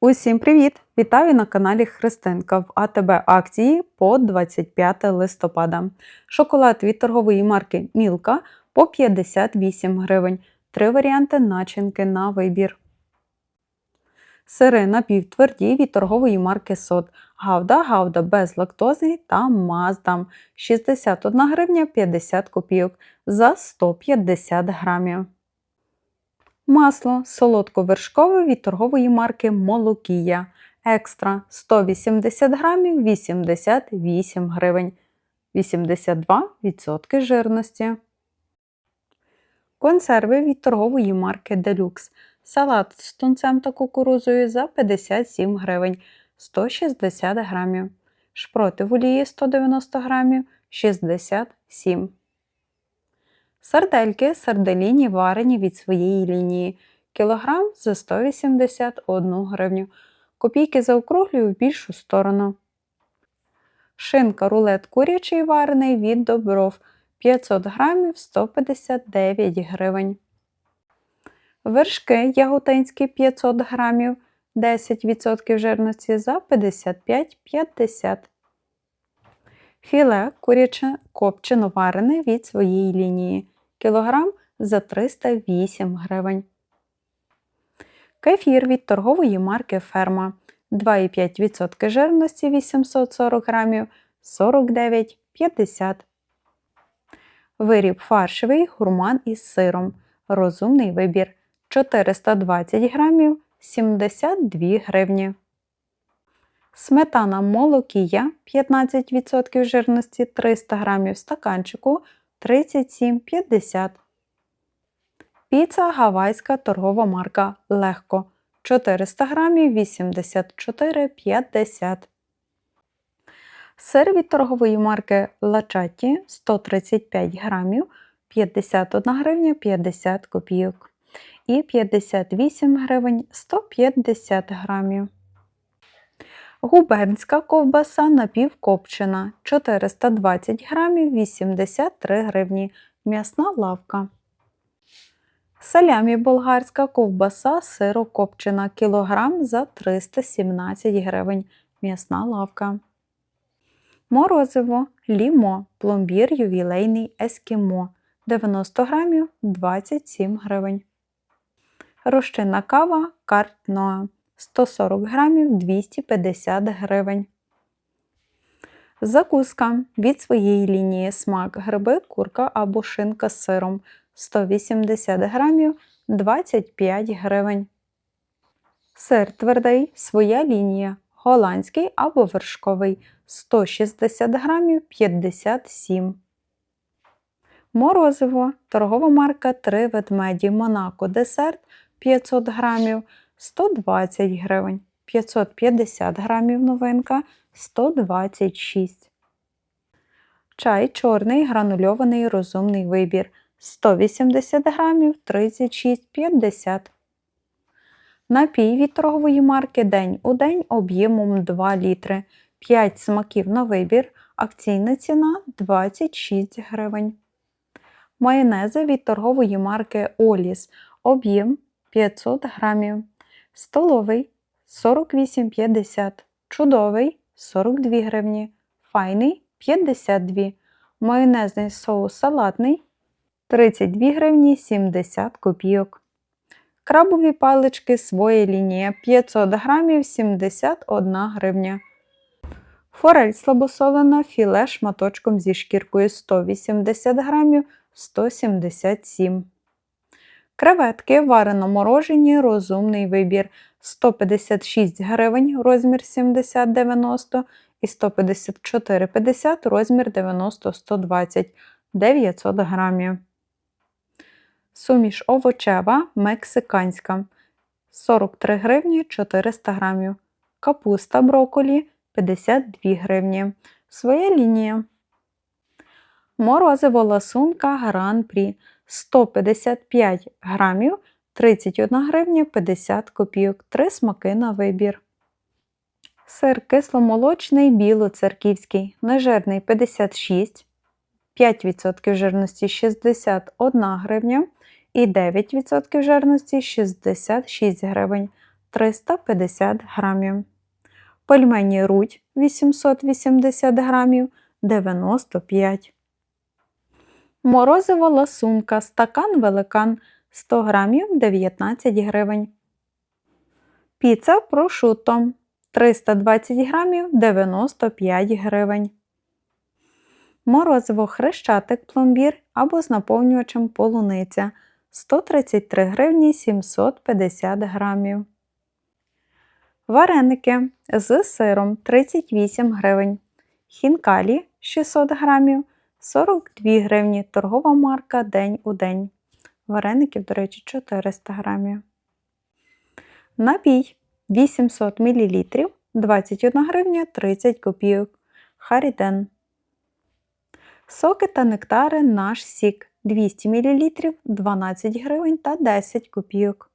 Усім привіт! Вітаю на каналі Христинка в АТБ акції по 25 листопада. Шоколад від торгової марки Мілка по 58 гривень. Три варіанти начинки на вибір. Сири напівтверді від торгової марки Сот. Гавда, гавда безлактозний та Маздам 61 гривня 50 копійок за 150 грамів. Масло солодковершкове від торгової марки Молокія. Екстра 180 грамів 88 гривень. 82% жирності. Консерви від торгової марки Deluxe. Салат з тунцем та кукурузою за 57 гривень 160 грамів. Шпроти в олії 190 грамів 67 Сардельки сарделіні варені від своєї лінії. Кілограм за 181 гривню. Копійки заокруглюю в більшу сторону. Шинка рулет курячий варений від добров 500 грамів 159 гривень. Вершки яготинські 500 грамів 10% жирності за 55,50 Філе куряче копчено варене від своєї лінії. Кілограм за 308 гривень. Кефір від торгової марки Ферма 2,5% жирності 840 грамів 49,50 Виріб фаршевий гурман із сиром. Розумний вибір 420 грамів 72 гривні. Сметана молокія 15% жирності 300 грамів стаканчику 37,50 Піца гавайська торгова марка Легко. 400 грамів 84,50 Сир від торгової марки Лачаті 135 грамів 51 гривня 50 копійок. І 58 гривень 150 грамів. Губернська ковбаса напівкопчена 420 грамів 83 гривні. М'ясна лавка. Салямі болгарська ковбаса сирокопчена кілограм за 317 гривень. М'ясна лавка. Морозиво лімо, пломбір ювілейний ескімо 90 грамів 27 гривень. Розчинна кава картноа 140 грамів 250 гривень. Закуска від своєї лінії смак гриби, курка або шинка з сиром 180 грамів 25 гривень. Сир твердий своя лінія. Голландський або вершковий 160 грамів 57. Морозиво. Торгова марка 3 ведмеді Монако десерт 500 грамів 120 гривень. 550 грамів новинка 126. Чай чорний гранульований розумний вибір 180 грамів 36,50. Напій від торгової марки День у день об'ємом 2 літри. 5 смаків на вибір. Акційна ціна 26 гривень. Майонези від торгової марки Оліс. Об'єм 500 грамів. Столовий 48,50. Чудовий 42 гривні. Файний 52. Майонезний соус салатний 32 гривні 70 копійок. Крабові палички своя лінія 500 грамів 71 гривня. Форель слабосолена філе шматочком зі шкіркою 180 грамів 177 Креветки варено морожені розумний вибір 156 гривень розмір 70-90 і 154,50 розмір 90-120 900 грамів. Суміш овочева мексиканська 43 гривні 400 грамів. Капуста брокколі 52 гривні. Своя лінія. Морозиво ласунка Гран-Прі 155 грамів 31 гривня 50 копійок. Три смаки на вибір. Сир кисломолочний білоцерківський, нежирний 56, 5% жирності 61 гривня і 9% жирності 66 гривень. 350 грамів. Пельмені рудь 880 грамів 95. Морозива ласунка стакан великан 100 грамів 19 гривень. Піца прошутто 320 грамів 95 гривень. Морозиво хрещатик пломбір або з наповнювачем полуниця 133 гривні 750 грамів. Вареники з сиром 38 гривень. Хінкалі 600 грамів 42 гривні. Торгова марка День у день. Вареників, до речі, 400 грамів. Напій 800 мл 21 гривня 30 копійок. Харіден. Соки та нектари наш сік 200 мл 12 гривень та 10 копійок.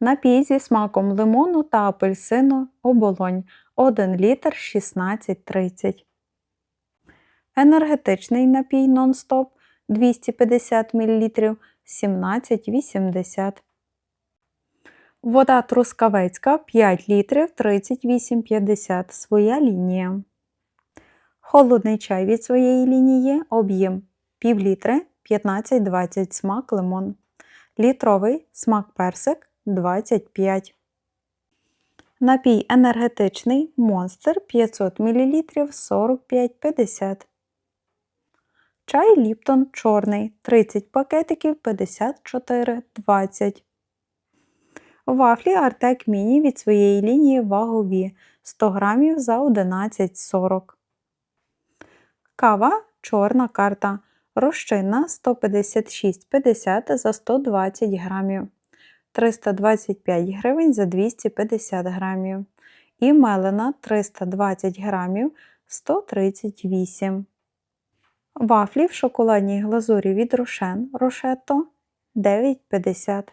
Напій зі смаком лимону та апельсину оболонь 1 літр 16,30. Енергетичний напій нон-стоп 250 мл 17,80. Вода трускавецька 5 літрів 38,50. Своя лінія. Холодний чай від своєї лінії об'єм пів літри 15-20 смак лимон. Літровий смак персик 25. Напій енергетичний монстр 500 мл 45,50. Чай Ліптон чорний 30 пакетиків 54,20. Вафлі Артек Міні від своєї лінії вагові 100 грамів за 11,40. Кава чорна карта. Розчинна 156,50 за 120 грамів. 325 гривень за 250 грамів. І мелена 320 грамів 138. Вафлі в шоколадній глазурі від Рошен Рошетто 9,50.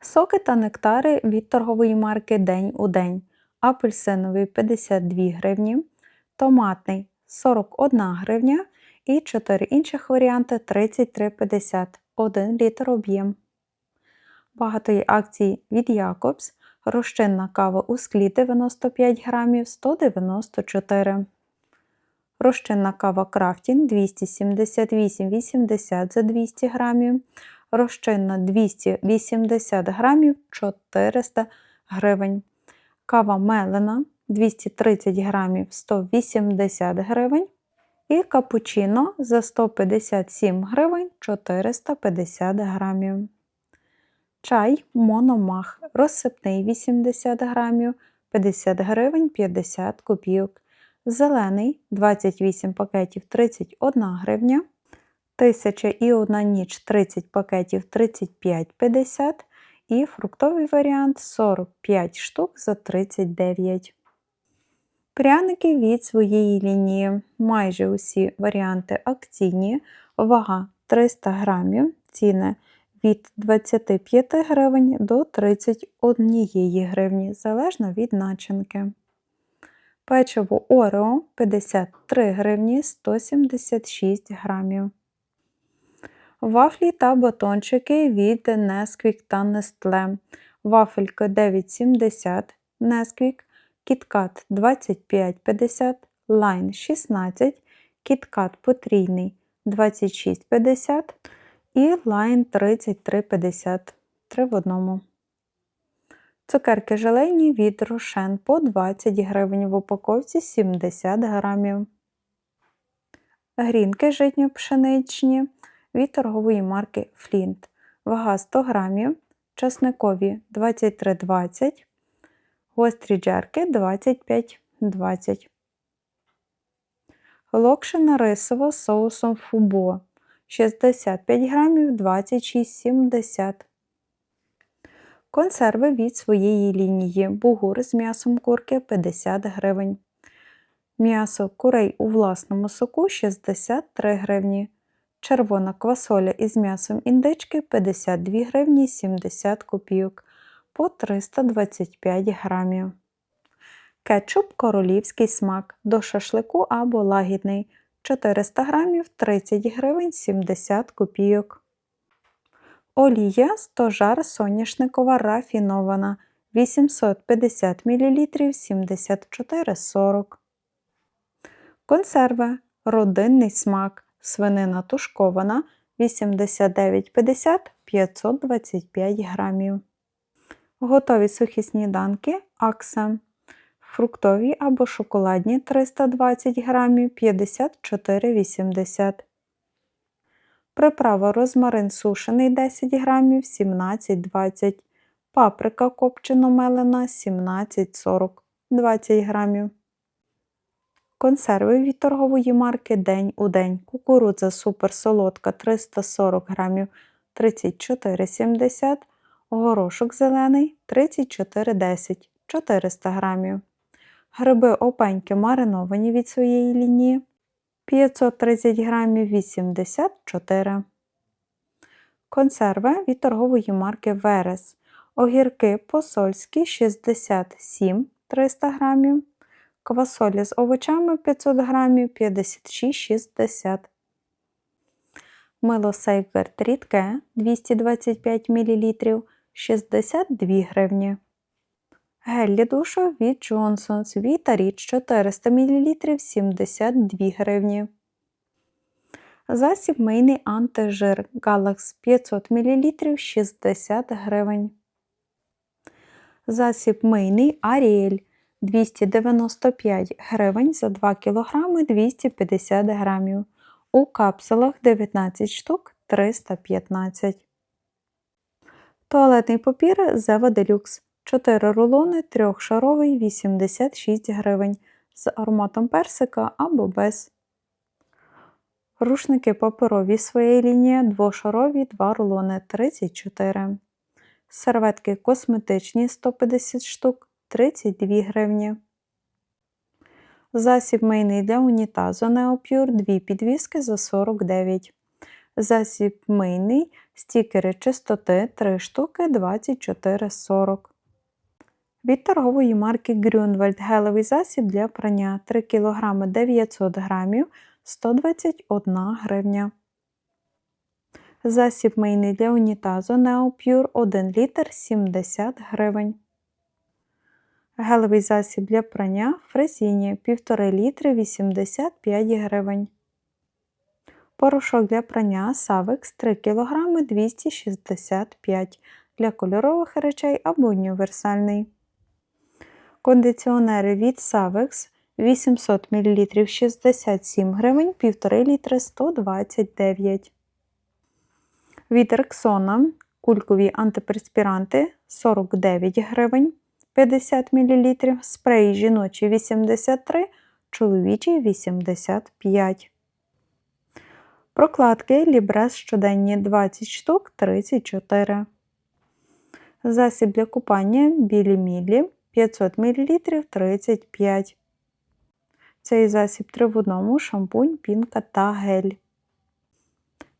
Соки та нектари від торгової марки День у день. Апельсиновий 52 гривні, томатний 41 гривня і 4 інших варіанти 33,50 1 літр об'єм. Багато є акцій від Якобс. Розчинна кава у склі 95 грамів 194. Розчинна кава Крафтін 278,80 за 200 грамів. Розчинна 280 грамів 400 гривень. Кава мелена 230 грамів 180 гривень. І капучино за 157 гривень 450 грамів. Чай Мономах розсипний 80 грамів 50 гривень 50 копійок. Зелений 28 пакетів 31 гривня. 1001 ніч 30 пакетів 35,50 і фруктовий варіант 45 штук за 39. Пряники від своєї лінії. Майже усі варіанти акційні. Вага 300 грамів, ціни від 25 гривень до 31 гривні, залежно від начинки. Печиво Орео 53 гривні 176 грамів. Вафлі та батончики від Nesquik та Nestle. Вафелька 9,70 Nesquik, KitKat 25,50, Line 16, KitKat потрійний 26,50 і Line 33,50 3 в одному. Цукерки желейні від Рошен по 20 гривень в упаковці 70 грамів. Грінки житньо-пшеничні від торгової марки Flint. Вага 100 грамів, часникові 23,20, гострі джерки 25,20. Локшина рисова з соусом фубо 65 грамів 26,70. Консерви від своєї лінії. Бугур з м'ясом курки 50 гривень. М'ясо курей у власному соку 63 гривні. Червона квасоля із м'ясом індички 52 гривні 70 копійок по 325 грамів. Кетчуп королівський смак до шашлику або лагідний 400 грамів 30 гривень 70 копійок. Олія стожар соняшникова рафінована 850 мл 74,40. Консерви. Родинний смак. Свинина тушкована 89,50 525 грамів. Готові сухі сніданки Акса. Фруктові або шоколадні 320 грамів 54,80. Приправа розмарин сушений 10 грамів 17,20. Паприка копчено мелена 17,40 20 грамів. Консерви від торгової марки День у день. Кукурудза суперсолодка 340 грамів 34,70 Горошок зелений 34,10 400 грамів. Гриби опеньки мариновані від своєї лінії 530 грамів 84. Консерви від торгової марки Верес. Огірки посольські 67 300 грамів. Квасолі з овочами 500 грамів 56,60. Мило Сейфгард рідке 225 мл 62 гривні. Гель для душу від Johnson's Vita Rich 400 мл 72 гривні. Засіб мийний антижир Galax 500 мл 60 гривень. Засіб мийний Ariel 295 гривень за 2 кг 250 грамів. У капсулах 19 штук 315. Туалетний папір Зева Делюкс 4 рулони трьохшаровий 86 гривень з ароматом персика або без. Рушники паперові своєї лінії двошарові 2 рулони 34. Серветки косметичні 150 штук 32 гривні. Засіб мийний для унітазу Neopure 2 підвіски за 49. Засіб мийний, стікери чистоти 3 штуки 24,40. Від торгової марки Grünwald гелевий засіб для прання 3 кг 900 г 121 гривня. Засіб мийний для унітазу Neopure 1 літр 70 гривень. Гелевий засіб для прання Фрезіні 1,5 літри 85 гривень. Порошок для прання Savex 3 кг 265 для кольорових речей або універсальний. Кондиціонери від Savex 800 мл 67 гривень 1,5 літри 129 Від Rexona кулькові антиперспіранти 49 гривень 50 мл, спрей жіночий 83, чоловічий 85. Прокладки Лібрес щоденні 20 штук 34. Засіб для купання білі мілі 500 мл 35. Цей засіб 3 в одному шампунь, пінка та гель.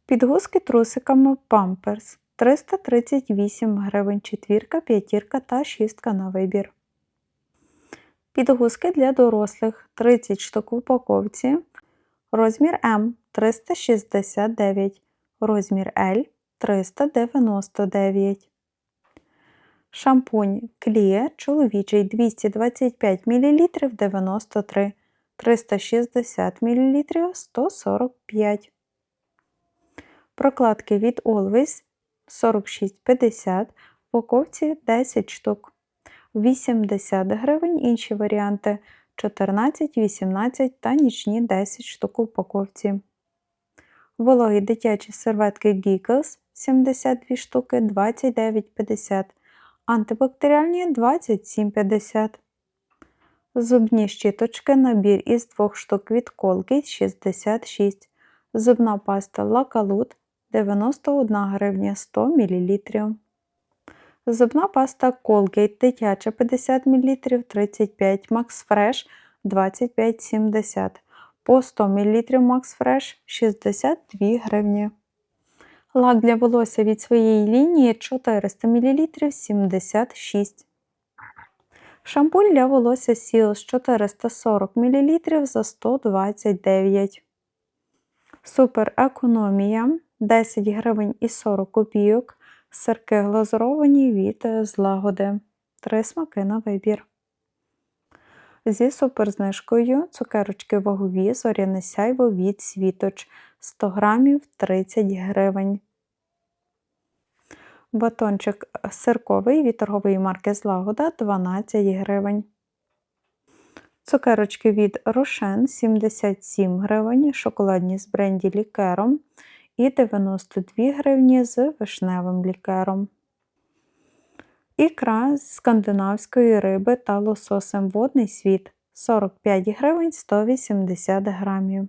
Підгузки трусиками Pampers 338 гривень, четвірка, п'ятірка та шістка на вибір. Підгузки для дорослих 30 штук в упаковці. Розмір М 369, розмір L 399. Шампунь Кліє чоловічий 225 мл 93, 360 мл 145. Прокладки від Always 46,50, в упаковці 10 штук. 80 гривень інші варіанти 14, 18 та нічні 10 штук у упаковці. Вологі дитячі серветки Giggles 72 штуки 29,50, антибактеріальні 27,50. Зубні щіточки набір із двох штук від Colgate 66, зубна паста Lacalute 91 гривня 100 мл. Зубна паста Colgate дитяча 50 мл 35 Max Fresh 25,70 по 100 мл Max Fresh 62 гривні. Лак для волосся від своєї лінії 400 мл 76 Шампунь для волосся Сіос 440 мл за 129 Супер економія 10 гривень і 40 копійок. Сирки глазуровані від злагоди. Три смаки на вибір. Зі суперзнижкою цукерочки вагові зоряне сяйво від світоч 100 грамів 30 гривень. Батончик сирковий від торгової марки Злагода 12 гривень. Цукерочки від Рошен 77 гривень, шоколадні з бренді лікером і 92 гривні з вишневим лікером. Ікра з скандинавської риби та лососем водний світ 45 гривень 180 грамів.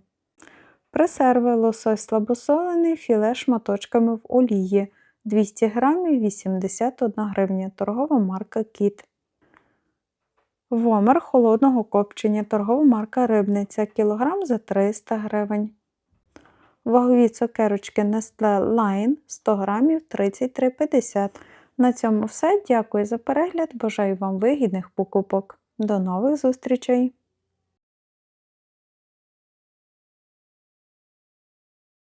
Пресерви лосось слабосолений філе шматочками в олії 200 грамів 81 гривня. Торгова марка Кіт. Вомер холодного копчення. Торгова марка Рибниця. Кілограм за 300 гривень. Вагові цукерочки Nestle Line 100 грамів 33,50. На цьому все. Дякую за перегляд. Бажаю вам вигідних покупок. До нових зустрічей!